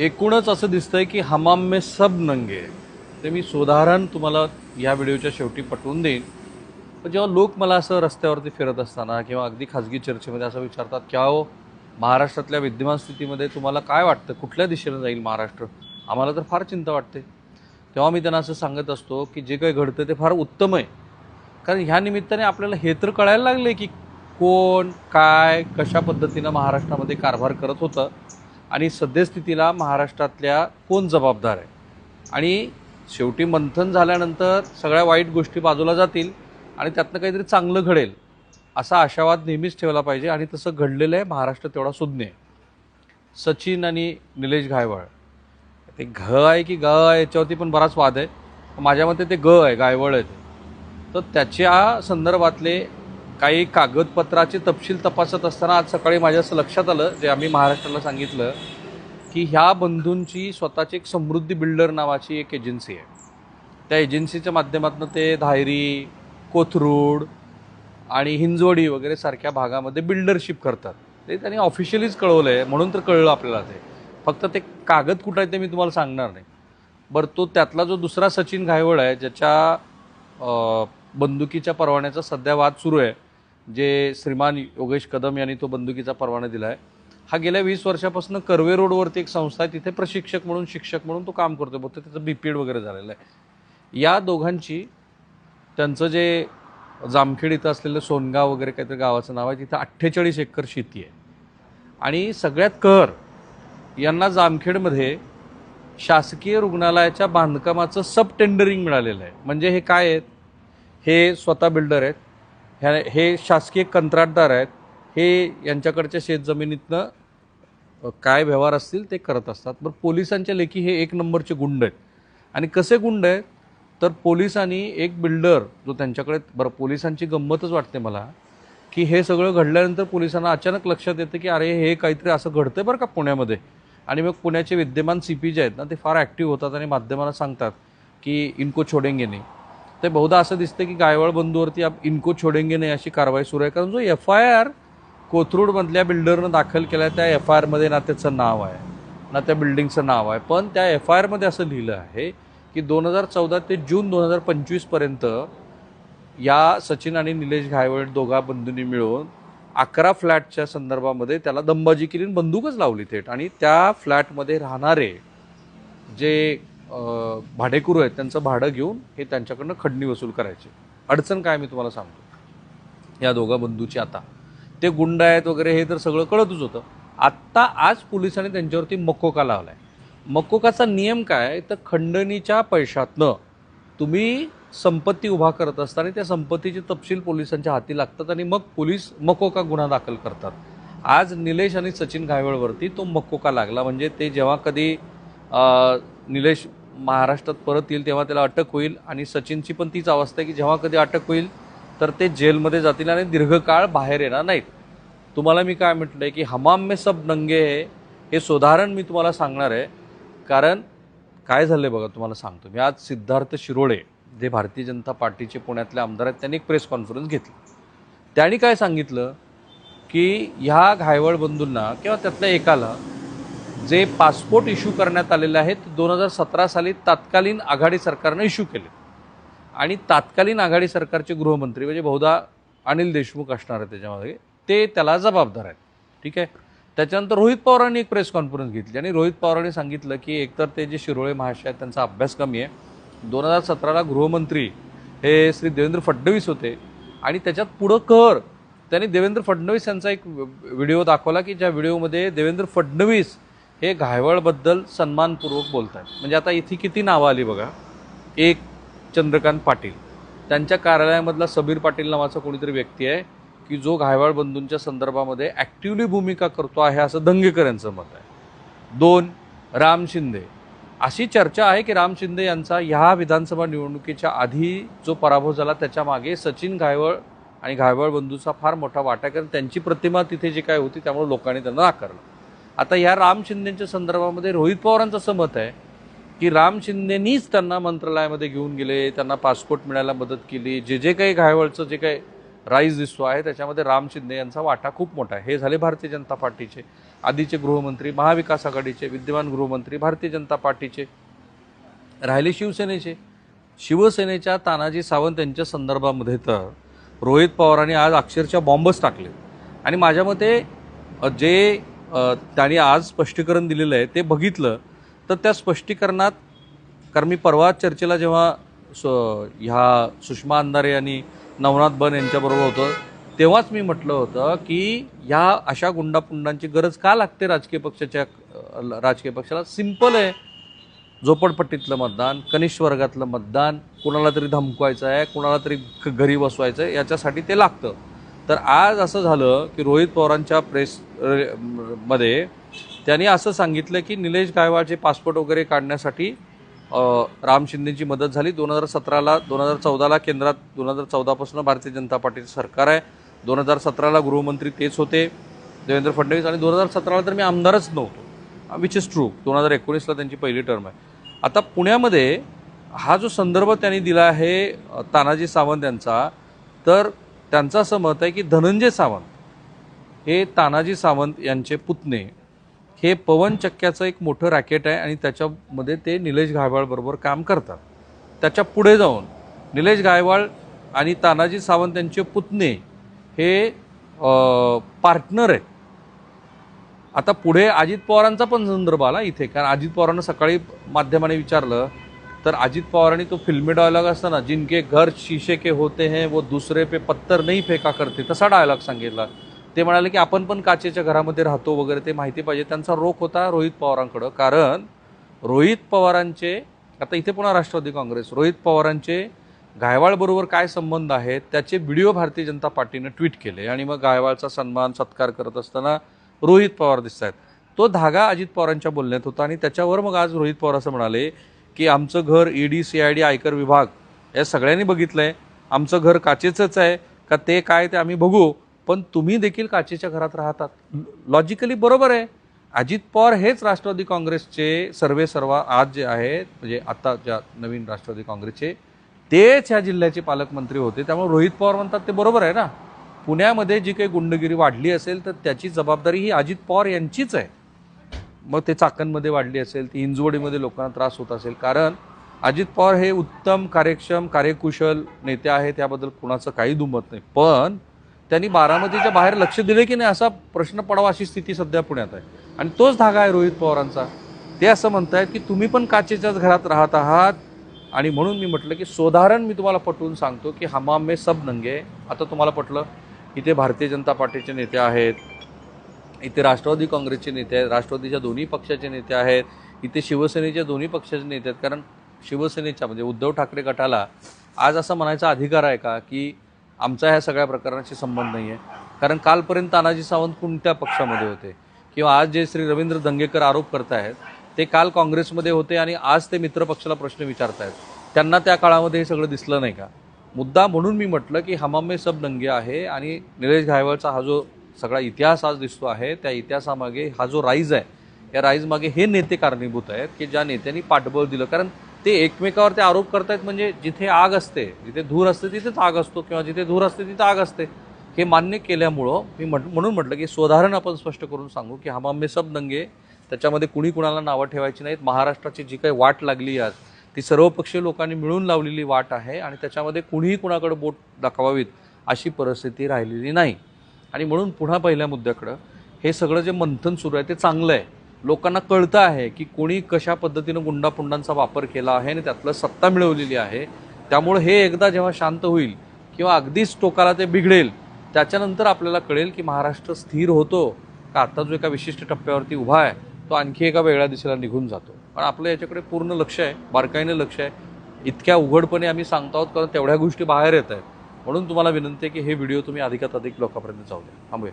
एकूणच असं दिसतंय की हमाम में सब नंगे ते मी सुधारण तुम्हाला या व्हिडिओच्या शेवटी पटवून देईन. पण जेव्हा लोक मला असं रस्त्यावरती फिरत असताना किंवा अगदी खाजगी चर्चेमध्ये असं विचारतात की अहो महाराष्ट्रातल्या विद्यमान स्थितीमध्ये तुम्हाला काय वाटतं? कुठल्या दिशेनं जाईल महाराष्ट्र? आम्हाला तर फार चिंता वाटते. तेव्हा मी त्यांना असं सांगत असतो की जे काही घडतं ते फार उत्तम आहे. कारण ह्या निमित्ताने आपल्याला हे तर कळायला लागले की कोण काय कशा पद्धतीनं महाराष्ट्रामध्ये कारभार करत होतं. आणि सद्यस्थितीला महाराष्ट्रातल्या कोण जबाबदार आहे? आणि शेवटी मंथन झाल्यानंतर सगळ्या वाईट गोष्टी बाजूला जातील आणि त्यातनं काहीतरी चांगलं घडेल असा आशावाद नेहमीच ठेवला पाहिजे आणि तसं घडलेलं आहे महाराष्ट्र तेवढा सुज्ञ आहे. सचिन आणि निलेश गायवळ ते घ आहे की ग आहे याच्यावरती पण बराच वाद आहे. माझ्या मते ते ग आहे गायवळ आहे ते. तर त्याच्या संदर्भातले काही कागदपत्राचे तपशील तपासत असताना आज सकाळी माझ्या असं लक्षात आलं जे आम्ही महाराष्ट्राला सांगितलं की ह्या बंधूंची स्वतःची एक समृद्धी बिल्डर नावाची एक एजन्सी आहे. त्या एजन्सीच्या माध्यमातून ते धायरी कोथरूड आणि हिंजवडी वगैरे सारख्या भागामध्ये बिल्डरशिप करतात. ते त्यांनी ऑफिशियलीच कळवलं आहे म्हणून तर कळलं आपल्याला ते. फक्त ते कागद कुठं आहे ते मी तुम्हाला सांगणार नाही. बरं तो त्यातला जो दुसरा सचिन घायवळ आहे ज्याच्या बंदुकीच्या परवान्याचा सध्या वाद सुरू आहे जे श्रीमान योगेश कदम यांनी तो बंदुकीचा परवाना दिला आहे हा गेल्या वीस वर्षापासून कर्वे रोडवरती एक संस्था आहे तिथे प्रशिक्षक म्हणून शिक्षक म्हणून तो काम करतो बघतो त्याचं बीपीएड वगैरे झालेलं आहे. या दोघांची त्यांचं जे जामखेड इथं असलेलं सोनगाव वगैरे काहीतरी गावाचं नाव आहे तिथं अठ्ठेचाळीस एकर शेती आहे. आणि सगळ्यात कर यांना जामखेडमध्ये शासकीय रुग्णालयाच्या बांधकामाचं सब टेंडरिंग मिळालेलं आहे. म्हणजे हे काय आहेत? हे स्वतः बिल्डर आहेत. ह्या हे शासकीय कंत्राटदार आहेत हे यांच्याकडच्या शेतजमिनीतनं काय व्यवहार असतील ते करत असतात. बरं पोलिसांच्या लेखी हे एक नंबरचे गुंड आहेत. आणि कसे गुंड आहेत? तर पोलिसांनी एक बिल्डर जो त्यांच्याकडे बरं पोलिसांची गंमतच वाटते मला की हे सगळं घडल्यानंतर पोलिसांना अचानक लक्षात येतं की अरे हे काहीतरी असं घडतंय बरं का पुण्यामध्ये. आणि मग पुण्याचे विद्यमान सी पी जे आहेत ना ते फार ॲक्टिव्ह होतात आणि माध्यमांना सांगतात की इनको छोडेंगे नाही. ते बहुधा असं दिसतं की गायवळ बंधूवरती आप इनको छोडेंगे नाही अशी कारवाई सुरू आहे. कारण जो एफ आय आर कोथरूडमधल्या बिल्डरनं दाखल केला त्या एफ आय आरमध्ये ना त्याचं नाव आहे. ना त्या बिल्डिंगचं नाव आहे. पण त्या एफ आय आरमध्ये असं लिहिलं आहे की दोन हजार चौदा ते जून दोन हजार पंचवीसपर्यंत या सचिन आणि निलेश घायवळ दोघा बंधूंनी मिळून अकरा फ्लॅटच्या संदर्भामध्ये त्याला दंबाजी केली बंदूकच लावली थेट. आणि त्या फ्लॅटमध्ये राहणारे जे भाडेकरू आहेत त्यांचं भाडं घेऊन हे त्यांच्याकडनं खंडणी वसूल करायचे. अडचण काय मी तुम्हाला सांगतो. या दोघा बंधूची आता. ते गुंड आहेत वगैरे हे तर सगळं कळतच होतं. आत्ता आज पोलिसांनी त्यांच्यावरती मकोका लावलाय. मकोकाचा नियम काय तर खंडणीच्या पैशातनं तुम्ही संपत्ती उभा करत असता आणि त्या संपत्तीचे तपशील पोलिसांच्या हाती लागतात आणि मग पोलीस मकोका गुन्हा दाखल करतात. आज निलेश आणि सचिन घायवळवरती तो मकोका लागला. म्हणजे ते जेव्हा कधी निलेश महाराष्ट्रात परत येईल तेव्हा त्याला अटक होईल. आणि सचिनची पण तीच अवस्था आहे की जेव्हा कधी अटक होईल तर ते जेलमध्ये जातील आणि दीर्घकाळ बाहेर येणार नाहीत. तुम्हाला मी काय म्हटलं आहे की हमाम में सब नंगे हे हे सुधारण मी तुम्हाला सांगणार आहे. कारण काय झालं आहे बघा तुम्हाला सांगतो. मी आज सिद्धार्थ शिरोळे जे भारतीय जनता पार्टीचे पुण्यातले आमदार आहेत त्यांनी एक प्रेस कॉन्फरन्स घेतली. त्यांनी काय सांगितलं की ह्या घायवळ बंधूंना किंवा त्यातल्या एकाला जे पासपोर्ट इश्यू करण्यात आलेले आहेत दोन हजार सतरा साली तत्कालीन आघाडी सरकारनं इश्यू केले. आणि तात्कालीन आघाडी सरकारचे गृहमंत्री म्हणजे बहुधा अनिल देशमुख असणार आहे त्याच्यामध्ये ते त्याला जबाबदार आहेत. ठीक आहे? त्याच्यानंतर रोहित पवारांनी एक प्रेस कॉन्फरन्स घेतली आणि रोहित पवारांनी सांगितलं की एकतर ते जे शिरोळे महाशय आहेत त्यांचा अभ्यास कमी आहे. दोन हजार सतराला गृहमंत्री हे श्री देवेंद्र फडणवीस होते आणि त्याच्यात पुढं कर. त्यांनी देवेंद्र फडणवीस यांचा एक व्हिडिओ दाखवला की ज्या व्हिडिओमध्ये देवेंद्र फडणवीस हे घायवळबद्दल सन्मानपूर्वक बोलत आहेत म्हणजे आता इथे किती नावं आली बघा. एक चंद्रकांत पाटील. त्यांच्या कार्यालयामधला सबीर पाटील नावाचा कोणीतरी व्यक्ती आहे की जो घायवाळ बंधूंच्या संदर्भामध्ये ॲक्टिवली भूमिका करतो आहे असं दंगेकर यांचं मत आहे. दोन राम शिंदे. अशी चर्चा आहे की राम शिंदे यांचा ह्या विधानसभा निवडणुकीच्या आधी जो पराभव झाला त्याच्यामागे सचिन घायवळ आणि घायवळ बंधूचा फार मोठा वाटा आहे. कारण त्यांची प्रतिमा तिथे जी काय होती त्यामुळे लोकांनी त्यांना नाकारलं. आता ह्या राम शिंदेच्या संदर्भामध्ये रोहित पवारांचं असं मत आहे की राम शिंदेनीच त्यांना मंत्रालयामध्ये घेऊन गेले त्यांना पासपोर्ट मिळायला मदत केली जे जे काही घायवळचं जे काही राईज दिसतो आहे त्याच्यामध्ये राम शिंदे यांचा वाटा खूप मोठा आहे. हे झाले भारतीय जनता पार्टीचे आधीचे गृहमंत्री महाविकास आघाडीचे विद्यमान गृहमंत्री भारतीय जनता पार्टीचे राहिले शिवसेनेचे. शिवसेनेच्या तानाजी सावंत यांच्या संदर्भामध्ये तर रोहित पवारांनी आज अक्षरशः बॉम्बच टाकले. आणि माझ्या मते जे त्यांनी आज स्पष्टीकरण दिलेलं आहे ते बघितलं तर त्या स्पष्टीकरणात कारण मी परवा चर्चेला जेव्हा स ह्या सुषमा अंधारे आणि नवनाथ बन यांच्याबरोबर होतं तेव्हाच मी म्हटलं होतं की ह्या अशा गुंडापुंडांची गरज का लागते राजकीय पक्षाच्या राजकीय पक्षाला? सिंपल आहे. झोपडपट्टीतलं मतदान कनिष्ठ वर्गातलं मतदान कुणाला तरी धमकवायचं आहे कुणाला तरी घ- घरी बसवायचं आहे याच्यासाठी ते लागतं. तर आज असं झालं की रोहित पवारांच्या प्रेस मध्ये त्यांनी असं सांगितलं की निलेश गायवाळचे पासपोर्ट वगैरे काढण्यासाठी राम शिंदेची मदत झाली. दोन हजार सतराला दोन हजार चौदाला केंद्रात दोन हजार चौदापासून भारतीय जनता पार्टीचं सरकार आहे. दोन हजार सतराला गृहमंत्री तेच होते देवेंद्र फडणवीस. आणि दोन हजार सतराला तर मी आमदारच नव्हतो विच इज ट्रू दोन हजार एकोणीसला त्यांची पहिली टर्म आहे. आता पुण्यामध्ये हा जो संदर्भ त्यांनी दिला आहे तानाजी सावंत यांचा तर त्यांचं असं मत आहे की धनंजय सावंत हे तानाजी सावंत यांचे पुतणे हे पवन चक्क्याचं एक मोठं रॅकेट आहे आणि त्याच्यामध्ये ते निलेश गायवाळबरोबर काम करतात. त्याच्या पुढे जाऊन निलेश गायवाळ आणि तानाजी सावंत यांचे पुतणे हे पार्टनर आहेत. आता पुढे अजित पवारांचा पण संदर्भ आला इथे कारण अजित पवारांना सकाळी माध्यमाने विचारलं तर अजित पवारांनी तो फिल्मी डायलॉग असताना जिनके घर शीशे के होते हैं वो दुसरे पे पत्तर नाही फेका करते तसा डायलॉग सांगितला. ते म्हणाले की आपण पण काचेच्या घरामध्ये राहतो वगैरे ते माहिती पाहिजे. त्यांचा रोख होता रोहित पवारांकडं कारण रोहित पवारांचे आता इथे पुन्हा राष्ट्रवादी काँग्रेस रोहित पवारांचे गायवाळबरोबर काय संबंध आहेत त्याचे व्हिडिओ भारतीय जनता पार्टीनं ट्विट केले. आणि मग गायवाळचा सन्मान सत्कार करत असताना रोहित पवार दिसत आहेत तो धागा अजित पवारांच्या बोलण्यात होता आणि त्याच्यावर मग आज रोहित पवार असं म्हणाले की आमचं घर ईडी सी आय डी आयकर विभाग या सगळ्यांनी बघितलं आहे आमचं घर काचेचंच आहे. का ते काय ते आम्ही बघू. पण तुम्ही देखील काचेच्या घरात राहतात. लॉजिकली बरोबर आहे. अजित पवार हेच राष्ट्रवादी काँग्रेसचे सर्वे सर्वा आज जे आहेत म्हणजे आता ज्या नवीन राष्ट्रवादी काँग्रेसचे तेच ह्या जिल्ह्याचे पालकमंत्री होते. त्यामुळे रोहित पवार म्हणतात ते बरोबर आहे ना. पुण्यामध्ये जी काही गुंडगिरी वाढली असेल तर त्याची जबाबदारी ही अजित पवार यांचीच आहे. मग ते चाकणमध्ये वाढली असेल ती हिंजवडीमध्ये लोकांना त्रास होत असेल. कारण अजित पवार हे उत्तम कार्यक्षम कार्यकुशल नेते आहेत त्याबद्दल कुणाचं काही दुमत नाही. पण त्यांनी बारामतीच्या बाहेर लक्ष दिले की नाही असा प्रश्न पडावा अशी स्थिती सध्या पुण्यात आहे. आणि तोच धागा आहे रोहित पवारांचा. ते असं म्हणतायत की तुम्ही पण काचेच्याच घरात राहत आहात. आणि म्हणून मी म्हटलं की सोधारण मी तुम्हाला पटवून सांगतो की हमाम मे सब नंगे. आता तुम्हाला पटलं इथे भारतीय जनता पार्टीचे नेते आहेत इथे राष्ट्रवादी काँग्रेसचे नेते आहेत राष्ट्रवादीच्या दोन्ही पक्षाचे नेते आहेत इथे शिवसेनेच्या दोन्ही पक्षाचे नेते आहेत. कारण शिवसेनेच्या म्हणजे उद्धव ठाकरे गटाला आज असं म्हणायचा अधिकार आहे का की आमचा ह्या सगळ्या प्रकरणाशी संबंध नाही आहे कारण कालपर्यंत तानाजी सावंत कोणत्या पक्षामध्ये होते? किंवा आज जे श्री रवींद्र दंगेकर आरोप करतायत ते काल काँग्रेसमध्ये होते आणि आज ते मित्रपक्षाला प्रश्न प्रश्न विचारतायत. त्यांना त्या काळामध्ये हे सगळं दिसलं नाही का? मुद्दा म्हणून मी म्हटलं की हमामे सब दंगे आहे आणि निलेश घायवाळचा हा जो सगळा इतिहास आज दिसतो आहे. त्या इतिहासामागे हा जो राईज आहे या राईजमागे हे नेते कारणीभूत आहेत की ज्या नेत्यांनी पाठबळ दिलं. कारण ते एकमेकावर ते आरोप करतायत म्हणजे जिथे आग असते जिथे धूर असते तिथेच आग असतो किंवा जिथे धूर असते तिथे आग असते. हे मान्य केल्यामुळं मी म्हट म्हणून म्हटलं की स्वधारण आपण स्पष्ट करून सांगू की हा में सब दंगे त्याच्यामध्ये कुणी कुणाला नावं ठेवायची नाहीत. महाराष्ट्राची जी काही वाट लागली आज ती सर्वपक्षीय लोकांनी मिळून लावलेली वाट आहे आणि त्याच्यामध्ये कुणीही कुणाकडे बोट दाखवावीत अशी परिस्थिती राहिलेली नाही. आणि म्हणून पुन्हा पहिल्या मुद्द्याकडं हे सगळं जे मंथन सुरू आहे ते चांगलं आहे. लोकांना कळतं आहे की कोणी कशा पद्धतीनं गुंडापुंडांचा वापर केला आहे आणि त्यातलं सत्ता मिळवलेली आहे. त्यामुळे हे एकदा जेव्हा शांत होईल किंवा अगदीच टोकाला ते बिघडेल त्याच्यानंतर आपल्याला कळेल की महाराष्ट्र स्थिर होतो का? आता जो एका विशिष्ट टप्प्यावरती उभा आहे तो आणखी एका वेगळ्या दिशेला निघून जातो. पण आपलं याच्याकडे पूर्ण लक्ष आहे बारकाईने लक्ष आहे. इतक्या उघडपणे आम्ही सांगतो आहोत कारण तेवढ्या गोष्टी बाहेर येत आहेत. म्हणून तुम्हाला विनंती आहे की हे व्हिडिओ तुम्ही अधिकात अधिक लोकांपर्यंत जाऊ द्या. थांबूया.